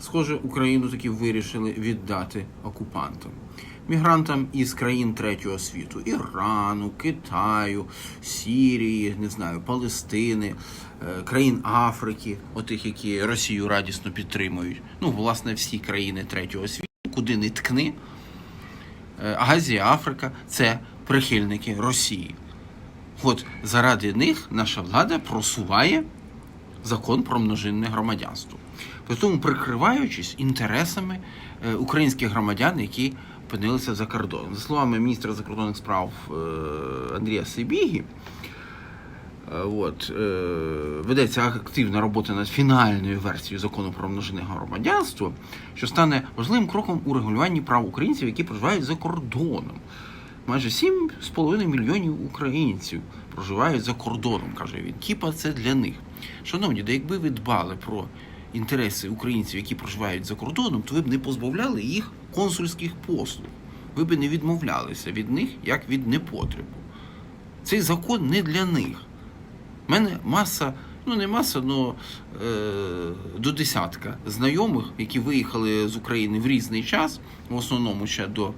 Схоже, Україну таки вирішили віддати окупантам. Мігрантам із країн третього світу Ірану, Китаю, Сірії, не знаю, Палестини, е, країн Африки, отих, які Росію радісно підтримують. Ну, власне, всі країни третього світу, куди не ткни. Е, Азія, Африка це прихильники Росії. От заради них наша влада просуває закон про множинне громадянство. При тому прикриваючись інтересами е, українських громадян, які опинилися за кордоном. За словами міністра закордонних справ е, Андрія Сибігі, е, от, ведеться активна робота над фінальною версією закону про множинне громадянство, що стане важливим кроком у регулюванні прав українців, які проживають за кордоном. Майже 7,5 мільйонів українців проживають за кордоном, каже він. Кіпа це для них. Шановні, да якби ви дбали про інтереси українців, які проживають за кордоном, то ви б не позбавляли їх консульських послуг. Ви б не відмовлялися від них як від непотребу. Цей закон не для них. У мене маса, ну не маса, але е, до десятка знайомих, які виїхали з України в різний час, в основному ще до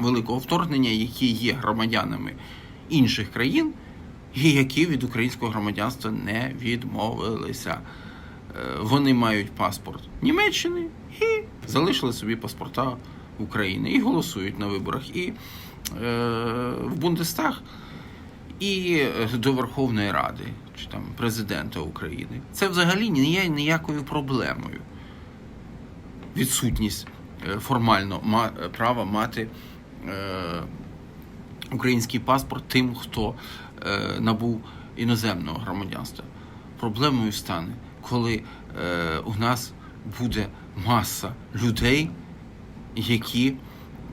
великого вторгнення, які є громадянами інших країн, і які від українського громадянства не відмовилися. Е, Вони мають паспорт Німеччини і залишили собі паспорта України і голосують на виборах і е, в Бундестаг, і е, до Верховної Ради чи там президента України. Це взагалі не є ніякою проблемою. Відсутність е, формально ма- права мати український паспорт тим, хто е, набув іноземного громадянства. Проблемою стане, коли е, у нас буде маса людей, які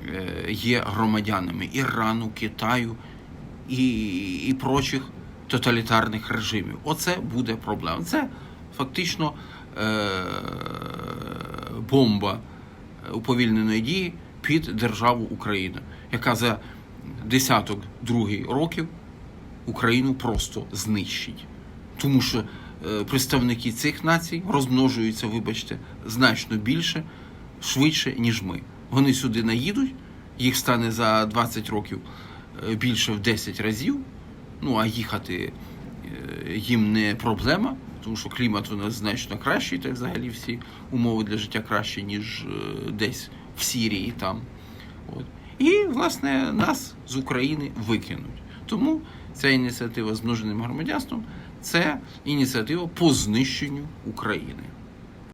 е, є громадянами Ірану, Китаю і, і прочих тоталітарних режимів. Оце буде проблема. Це фактично е, бомба уповільненої дії під державу Україна, яка за десяток другий років Україну просто знищить. Тому що е, представники цих націй розмножуються, вибачте, значно більше, швидше, ніж ми. Вони сюди наїдуть, їх стане за 20 років е, більше в 10 разів. Ну а їхати е, їм не проблема, тому що клімат у нас значно кращий, та взагалі всі умови для життя кращі, ніж десь в Сірії там. От. І, власне, нас з України викинуть. Тому ця ініціатива з множеним громадянством це ініціатива по знищенню України.